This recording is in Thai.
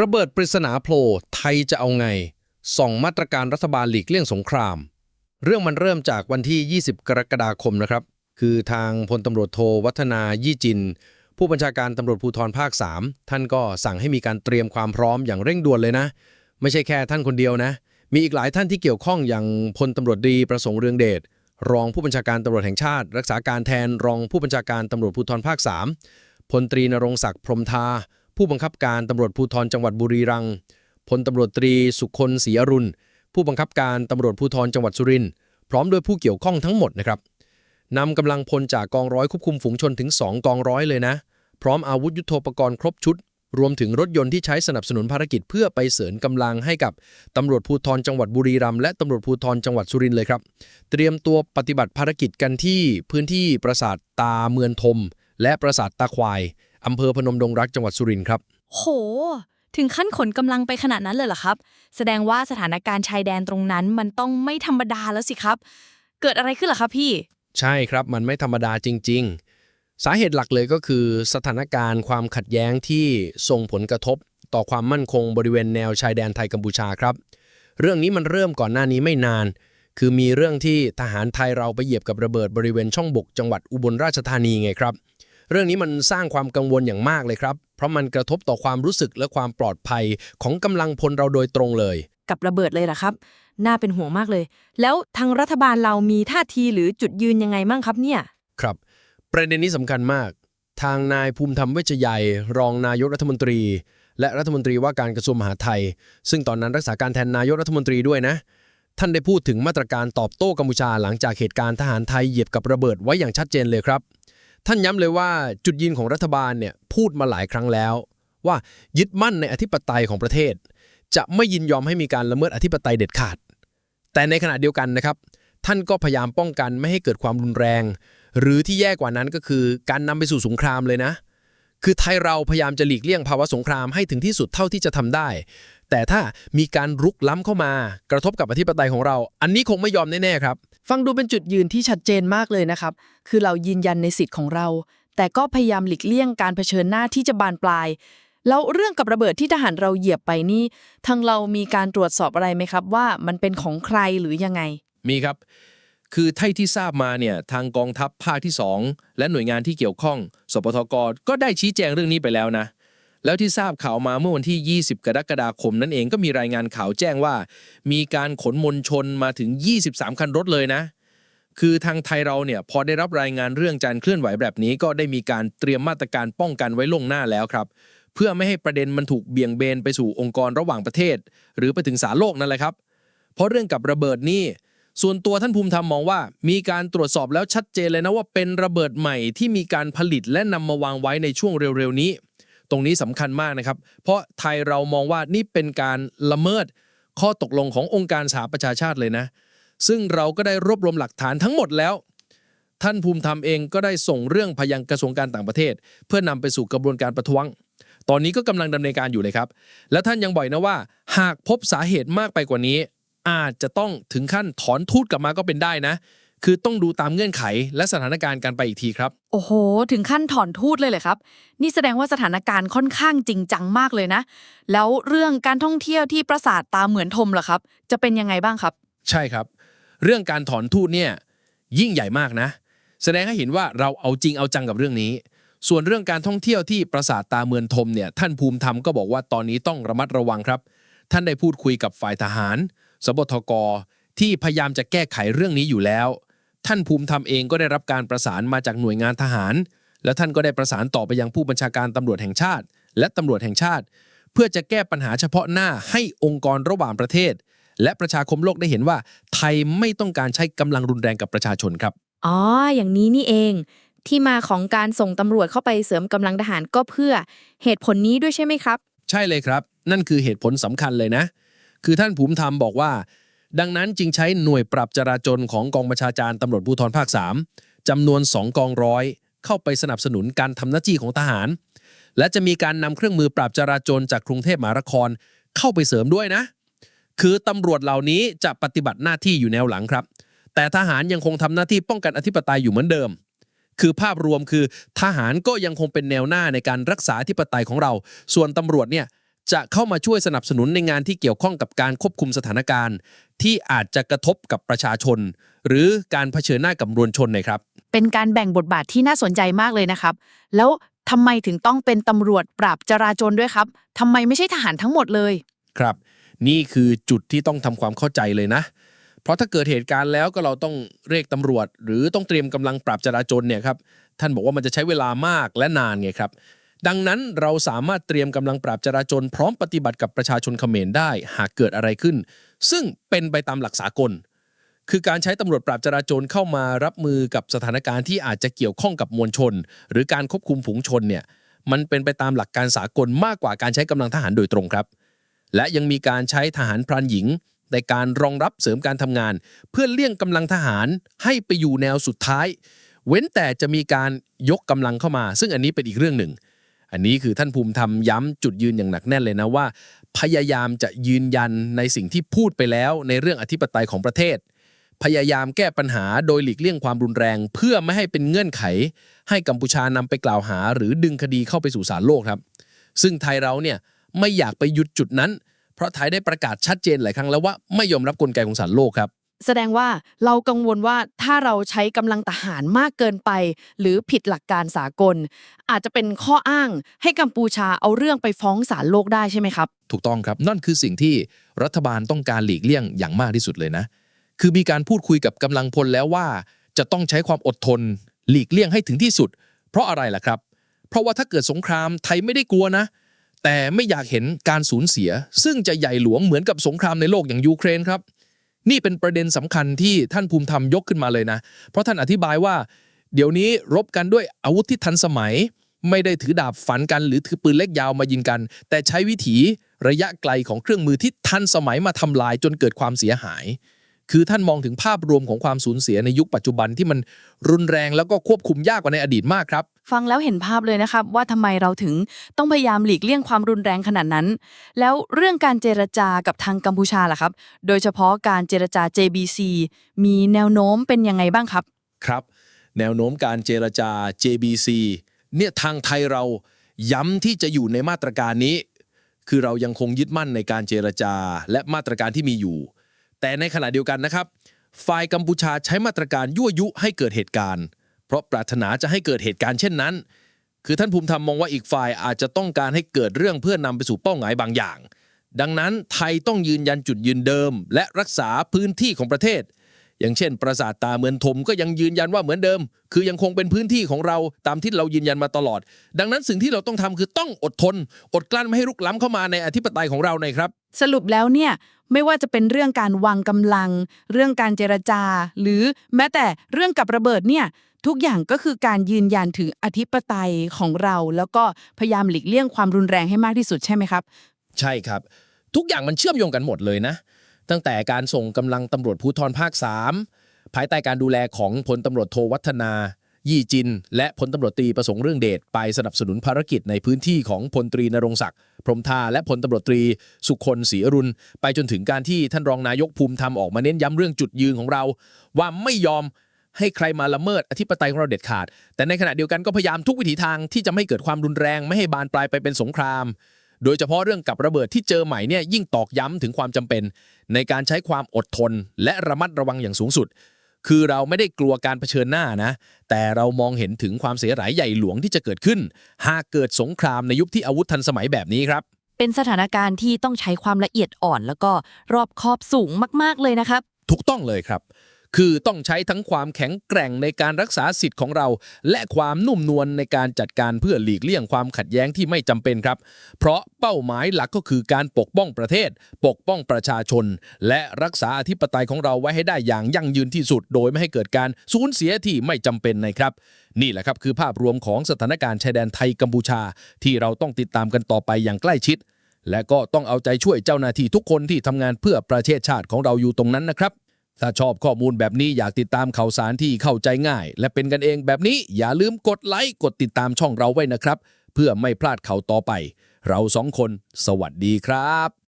ระเบิดปริศนาโผล่ไทยจะเอาไงส่องมาตรการรัฐบาลหลีกเลี่ยงสงคราม เรื่องมันเริ่มจากวันที่ 20 กรกฎาคมนะครับ คือทางพลตำรวจโทวัฒนายี่จิน ผู้บัญชาการตำรวจภูธรภาค 3 ท่านก็สั่งให้มีการเตรียมความพร้อมอย่างเร่งด่วนเลยนะ ไม่ใช่แค่ท่านคนเดียวนะ มีอีกหลายท่านที่เกี่ยวข้องอย่างพลตำรวจดีประสงค์เรืองเดชรองผู้บัญชาการตำรวจแห่งชาติ รักษาการแทนรองผู้บัญชาการตำรวจภูธรภาค 3พลตรีนรงศักดิ์พรมทา ผู้บังคับการตำรวจภูธรจังหวัดบุรีรัมย์พลตำรวจตรีสุคนศรีอรุณ ผู้บังคับการตำรวจภูธรจังหวัดสุรินทร์พร้อมด้วยผู้เกี่ยวข้องทั้งหมดนะครับนำกำลังพลจากกองร้อยควบคุมฝูงชนถึง 2 กองร้อยเลยนะ พร้อมอาวุธยุโทโธปกรณ์ครบชุด รวมถึงรถยนต์ที่ใช้สนับสนุนภารกิจเพื่อไปเสริมกำลังให้กับตำรวจภูธรจังหวัดบุรีรัมย์และตำรวจภูธรจังหวัดสุรินทร์เลยครับ เตรียมตัวปฏิบัติภารกิจกันที่พื้นที่ปราสาทตาเมือนทม และปราสาทตาควาย อำเภอพนมดงรักจังหวัดสุรินทร์ครับ โห ถึงขั้นขนกำลังไปขนาดนั้นเลยเหรอครับ แสดงว่าสถานการณ์ชายแดนตรงนั้นมันต้องไม่ธรรมดาแล้วสิครับ เกิดอะไรขึ้นเหรอครับพี่ ใช่ครับมันไม่ธรรมดาจริง ๆ สาเหตุหลักเลยก็คือ สถานการณ์ความขัดแย้งที่ส่งผลกระทบ ต่อความมั่นคงบริเวณแนวชายแดนไทยกัมพูชาครับ เรื่องนี้มันเริ่มก่อนหน้านี้ไม่นาน คือมีเรื่องที่ทหารไทยเราไปเหยียบกับระเบิดบริเวณช่องบกจังหวัดอุบลราชธานีไงครับ เรื่องนี้มันสร้างความกังวลอย่างมากเลยครับ เพราะมันกระทบต่อความรู้สึกและความปลอดภัยของกำลังพลเราโดยตรงเลย กับระเบิดเลยเหรอครับ น่าเป็นห่วงมากเลย แล้วทางรัฐบาลเรามีท่าทีหรือจุดยืนยังไงมั่งครับเนี่ย ครับ ประเด็นนี้สำคัญมาก ทางนายภูมิธรรมเวชยัย รองนายกรัฐมนตรี และรัฐมนตรีว่าการกระทรวงมหาดไทย ซึ่งตอนนั้นรักษาการแทนนายกรัฐมนตรีด้วยนะท่านได้พูดถึงมาตรการตอบโต้กัมพูชาหลังจากเหตุการณ์ทหารไทยเหยียบกับระเบิดไว้อย่างชัดเจนเลยครับ ท่านย้ำเลยว่าจุดยืนของรัฐบาลเนี่ยพูดมาหลายครั้งแล้ว ว่ายึดมั่นในอธิปไตยของประเทศ จะไม่ยินยอมให้มีการละเมิดอธิปไตยเด็ดขาด แต่ในขณะเดียวกันนะครับ ท่านก็พยายามป้องกันไม่ให้เกิดความรุนแรง หรือที่แย่กว่านั้นก็คือการนำไปสู่สงครามเลยนะ คือไทยเราพยายามจะหลีกเลี่ยงภาวะสงครามให้ถึงที่สุดเท่าที่จะทำได้ แต่ถ้ามีการรุกล้ำเข้ามา กระทบกับอธิปไตยของเรา อันนี้คงไม่ยอมแน่ๆครับ ฟังดูเป็นจุดยืนที่ชัดเจนมากเลยนะครับ คือเรายืนยันในสิทธิ์ของเรา แต่ก็พยายามหลีกเลี่ยงการเผชิญหน้าที่จะบานปลาย แล้วเรื่องกับระเบิดที่ทหารเราเหยียบไปนี่ทางเรามีการตรวจสอบอะไรไหมครับ ว่ามันเป็นของใครหรือยังไง มีครับ คือเท่าที่ทราบมาเนี่ยทางกองทัพภาคที่ 2 และหน่วยงานที่เกี่ยวข้อง สปทกก็ได้ชี้แจงเรื่องนี้ไปแล้วนะ แล้วที่ทราบข่าวมาเมื่อวันที่ 20 กรกฎาคมนั่นเองก็มีรายงานข่าวแจ้งว่า มีการขนมวลชนมาถึง 23 คันรถเลยนะ คือทางไทยเราเนี่ยพอได้รับรายงานเรื่องการเคลื่อนไหวแบบนี้ ก็ได้มีการเตรียมมาตรการป้องกันไว้ล่วงหน้าแล้วครับ เพื่อไม่ให้ประเด็นมันถูกเบี่ยงเบนไปสู่องค์กรระหว่างประเทศ หรือไปถึงสาโลกนั่นแหละครับ เพราะเรื่องกับระเบิดนี่ส่วนตัวท่านภูมิธรรมมองว่า มีการตรวจสอบแล้วชัดเจนเลยนะว่าเป็นระเบิดใหม่ที่มีการผลิตและนำมาวางไว้ในช่วงเร็วๆนี้ ตรงนี้สำคัญมากนะครับ เพราะไทยเรามองว่านี่เป็นการละเมิดข้อตกลงขององค์การสหประชาชาติเลยนะ ซึ่งเราก็ได้รวบรวมหลักฐานทั้งหมดแล้ว ท่านภูมิธรรมเองก็ได้ส่งเรื่องพยังกระทรวงการต่างประเทศ เพื่อนำไปสู่กระบวนการประท้วง ตอนนี้ก็กำลังดำเนินการอยู่เลยครับ แล้วท่านยังบ่อยนะว่า หากพบสาเหตุมากไปกว่านี้ อาจจะต้องถึงขั้นถอนทูตกลับมาก็เป็นได้นะ คือต้องดูตามเงื่อนไขและสถานการณ์กันไปอีกทีครับ โอ้โห ถึงขั้นถอนทูตเลยเลยครับ นี่แสดงว่าสถานการณ์ค่อนข้างจริงจังมากเลยนะ แล้วเรื่องการท่องเที่ยวที่ปราสาทตาเหมือนทมล่ะครับ จะเป็นยังไงบ้างครับ ใช่ครับ เรื่องการถอนทูตเนี่ยยิ่งใหญ่มากนะ แสดงให้เห็นว่าเราเอาจริงเอาจังกับเรื่องนี้ ส่วนเรื่องการท่องเที่ยวที่ปราสาทตาเมือนทมเนี่ยท่านภูมิธรรมก็บอกว่าตอนนี้ต้องระมัดระวังครับ ท่านได้พูดคุยกับฝ่ายทหาร สบทกที่พยายามจะแก้ไขเรื่องนี้อยู่แล้ว ท่านภูมิธรรมเองก็ได้รับการประสานมาจากหน่วยงานทหาร และท่านก็ได้ประสานต่อไปยังผู้บัญชาการตำรวจแห่งชาติ และตำรวจแห่งชาติ เพื่อจะแก้ปัญหาเฉพาะหน้าให้องค์กรระหว่างประเทศ และประชาคมโลกได้เห็นว่า ไทยไม่ต้องการใช้กำลังรุนแรงกับประชาชนครับอ๋ออย่างนี้นี่เอง ที่มาของการส่งตำรวจเข้าไปเสริมกำลังทหารก็เพื่อเหตุผลนี้ด้วยใช่ไหมครับ ใช่เลยครับ นั่นคือเหตุผลสำคัญเลยนะ คือท่านภูมิธรรมบอกว่า ดังนั้นจึงใช้หน่วยปรับจราจรของกองบัญชาการตำรวจภูธรภาค 3จำนวน 2 กองร้อย เข้าไปสนับสนุนการทำหน้าที่ของทหาร และจะมีการนำเครื่องมือปราบจราจรจากกรุงเทพมหานครเข้าไปเสริมด้วยนะ คือตำรวจเหล่านี้จะปฏิบัติหน้าที่อยู่แนวหลังครับ แต่ทหารยังคงทำหน้าที่ป้องกันอธิปไตยอยู่เหมือนเดิม คือภาพรวมคือทหารก็ยังคงเป็นแนวหน้าในการรักษาอธิปไตยของเรา ส่วนตำรวจเนี่ย จะเข้ามาช่วยสนับสนุนในงานที่เกี่ยวข้องกับการควบคุมสถานการณ์ ที่อาจจะกระทบกับประชาชน หรือการเผชิญหน้ากับมวลชนนะครับ เป็นการแบ่งบทบาทที่น่าสนใจมากเลยนะครับ แล้วทำไมถึงต้องเป็นตำรวจปราบจราจรด้วยครับทำไมไม่ใช่ทหารทั้งหมดเลยครับ นี่คือจุดที่ต้องทำความเข้าใจเลยนะ เพราะถ้าเกิดเหตุการณ์แล้วก็เราต้องเรียกตำรวจ หรือต้องเตรียมกำลังปราบจราจรเนี่ยครับท่านบอกว่ามันจะใช้เวลามากและนานไงครับ ดังนั้นเราสามารถเตรียมกำลังปราบจราจรพร้อมปฏิบัติกับประชาชนเขมรได้หากเกิดอะไรขึ้น ซึ่งเป็นไปตามหลักสากล คือการใช้ตำรวจปราบจราจรเข้ามารับมือกับสถานการณ์ที่อาจจะเกี่ยวข้องกับมวลชน หรือการควบคุมฝูงชนเนี่ยมันเป็นไปตามหลักการสากลมากกว่าการใช้กำลังทหารโดยตรงครับ และยังมีการใช้ทหารพรานหญิงในการรองรับเสริมการทำงาน เพื่อเลี่ยงกำลังทหารให้ไปอยู่แนวสุดท้าย เว้นแต่จะมีการยกกำลังเข้ามา ซึ่งอันนี้เป็นอีกเรื่องหนึ่ง อันนี้คือท่านภูมิธรรมย้ำจุดยืนอย่างหนักแน่นเลยนะว่า พยายามจะยืนยันในสิ่งที่พูดไปแล้วในเรื่องอธิปไตยของประเทศ พยายามแก้ปัญหาโดยหลีกเลี่ยงความรุนแรง เพื่อไม่ให้เป็นเงื่อนไข ให้กัมพูชานำไปกล่าวหา หรือดึงคดีเข้าไปสู่ศาลโลกครับ ซึ่งไทยเราเนี่ยไม่อยากไปหยุดจุดนั้น เพราะไทยได้ประกาศชัดเจนหลายครั้งแล้วว่าไม่ยอมรับกลไกของศาลโลกครับ แสดงว่าเรากังวลว่าถ้าเราใช้กำลังทหารมากเกินไป หรือผิดหลักการสากล อาจจะเป็นข้ออ้างให้กัมพูชาเอาเรื่องไปฟ้องศาลโลกได้ใช่ไหมครับ ถูกต้องครับนั่นคือสิ่งที่รัฐบาลต้องการหลีกเลี่ยงอย่างมากที่สุดเลยนะ คือมีการพูดคุยกับกำลังพลแล้วว่า จะต้องใช้ความอดทน หลีกเลี่ยงให้ถึงที่สุด เพราะอะไรล่ะครับ เพราะว่าถ้าเกิดสงครามไทยไม่ได้กลัวนะแต่ไม่อยากเห็นการสูญเสีย ซึ่งจะใหญ่หลวงเหมือนกับสงครามในโลกอย่างยูเครนครับ นี่เป็นประเด็นสำคัญที่ท่านภูมิธรรมยกขึ้นมาเลยนะ เพราะท่านอธิบายว่า เดี๋ยวนี้รบกันด้วยอาวุธที่ทันสมัย ไม่ได้ถือดาบฝันกัน หรือถือปืนเล็กยาวมายิงกัน แต่ใช้วิถีระยะไกลของเครื่องมือที่ทันสมัยมาทำลายจนเกิดความเสียหาย คือท่านมองถึงภาพรวมของความสูญเสียในยุคปัจจุบันที่มันรุนแรงแล้วก็ควบคุมยากกว่าในอดีตมากครับ ฟังแล้วเห็นภาพเลยนะครับว่าทำไมเราถึงต้องพยายามหลีกเลี่ยงความรุนแรงขนาดนั้น แล้วเรื่องการเจรจากับทางกัมพูชาล่ะครับ โดยเฉพาะการเจรจา JBC มีแนวโน้มเป็นยังไงบ้างครับครับ แนวโน้มการเจรจา JBC เนี่ยทางไทยเราย้ำที่จะอยู่ในมาตรการนี้ คือเรายังคงยึดมั่นในการเจรจาและมาตรการที่มีอยู่ แต่ในขณะเดียวกันนะครับ ฝ่ายกัมพูชาใช้มาตรการยั่วยุให้เกิดเหตุการณ์ เพราะปรารถนาจะให้เกิดเหตุการณ์เช่นนั้น คือท่านภูมิธรรมมองว่าอีกฝ่ายอาจจะต้องการให้เกิดเรื่องเพื่อนำไปสู่เป้าหมายบางอย่าง ดังนั้นไทยต้องยืนยันจุดยืนเดิม และรักษาพื้นที่ของประเทศ อย่างเช่น ปราสาทตาเมือนทมก็ยังยืนยันว่าเหมือนเดิม คือยังคงเป็นพื้นที่ของเราตามที่เรายืนยันมาตลอด ดังนั้นสิ่งที่เราต้องทำคือต้องอดทน อดกลั้นไม่ให้รุกล้ำเข้ามาในอธิปไตยของเราหน่อยครับ สรุปแล้วเนี่ยไม่ว่าจะเป็นเรื่องการวางกำลัง เรื่องการเจรจา หรือแม้แต่เรื่องกับระเบิดเนี่ยทุกอย่างก็คือการยืนยันถึงอธิปไตยของเรา แล้วก็พยายามหลีกเลี่ยงความรุนแรงให้มากที่สุดใช่ไหมครับ ใช่ครับ ทุกอย่างมันเชื่อมโยงกันหมดเลยนะ ตั้งแต่การส่งกำลังตำรวจภูธรภาค 3 ภายใต้การดูแลของพลตำรวจโทวัฒนา ยี่จิน และพลตำรวจตรีประสงค์เรื่องเดชไปสนับสนุนภารกิจในพื้นที่ของพลตรีนรงศักดิ์พรมทาและพลตำรวจตรีสุคนศรีอรุณ ไปจนถึงการที่ท่านรองนายกภูมิธรรมออกมาเน้นย้ำเรื่องจุดยืนของเรา ว่าไม่ยอมให้ใครมาละเมิดอธิปไตยของเราเด็ดขาด แต่ในขณะเดียวกันก็พยายามทุกวิถีทางที่จะไม่เกิดความรุนแรงไม่ให้บานปลายไปเป็นสงคราม โดยเฉพาะเรื่องกับระเบิดที่เจอใหม่เนี่ยยิ่งตอกย้ำถึงความจำเป็น ในการใช้ความอดทน และระมัดระวังอย่างสูงสุด คือเราไม่ได้กลัวการเผชิญหน้านะ แต่เรามองเห็นถึงความเสียหายใหญ่หลวงที่จะเกิดขึ้น หากเกิดสงครามในยุคที่อาวุธทันสมัยแบบนี้ครับ เป็นสถานการณ์ที่ต้องใช้ความละเอียดอ่อน แล้วก็รอบคอบสูงมาก ๆเลยนะครับ ถูกต้องเลยครับ คือต้องใช้ทั้งความแข็งแกร่งในการรักษาสิทธิ์ของเรา และความนุ่มนวลในการจัดการเพื่อหลีกเลี่ยงความขัดแย้งที่ไม่จำเป็นครับ เพราะเป้าหมายหลักก็คือการปกป้องประเทศ ปกป้องประชาชน และรักษาอธิปไตยของเราไว้ให้ได้อย่างยั่งยืนที่สุด โดยไม่ให้เกิดการสูญเสียที่ไม่จำเป็นนะครับนี่แหละครับคือภาพรวมของสถานการณ์ชายแดนไทยกัมพูชา ที่เราต้องติดตามกันต่อไปอย่างใกล้ชิด และก็ต้องเอาใจช่วยเจ้าหน้าที่ทุกคนที่ทำงานเพื่อประเทศชาติของเราอยู่ตรงนั้นนะครับ ถ้าชอบข้อมูลแบบนี้อยากติดตามข่าวสารที่เข้าใจง่าย และเป็นกันเองแบบนี้อย่าลืมกดไลค์กดติดตามช่องเราไว้นะครับ เพื่อไม่พลาดข่าวต่อไป เราสองคน สวัสดีครับ